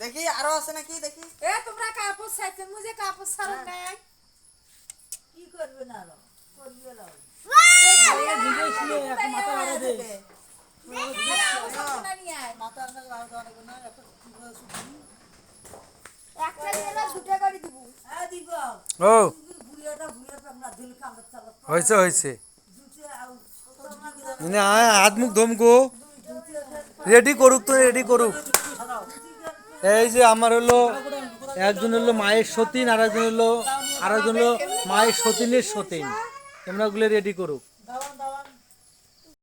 দেখি আরও আছে নাকি? দেখি। এ তোমরা কাপড় ছাইতে মুজে কাপড় ছাড়ো হ্যাঁ। নাই। কি করবে না আরও? করবে না হ্যাঁ। মাথা মাথা লাগাও না ও। হয়েছে হয়েছে মানে হাত মুখ ধমকো রেডি করুক তো রেডি করুক। এই যে আমার হলো একজন হলো মায়ের সতীন আর একজন হলো আর একজন হলো মায়ের সতীনের সতীন। তোমরা ওগুলো রেডি করুক।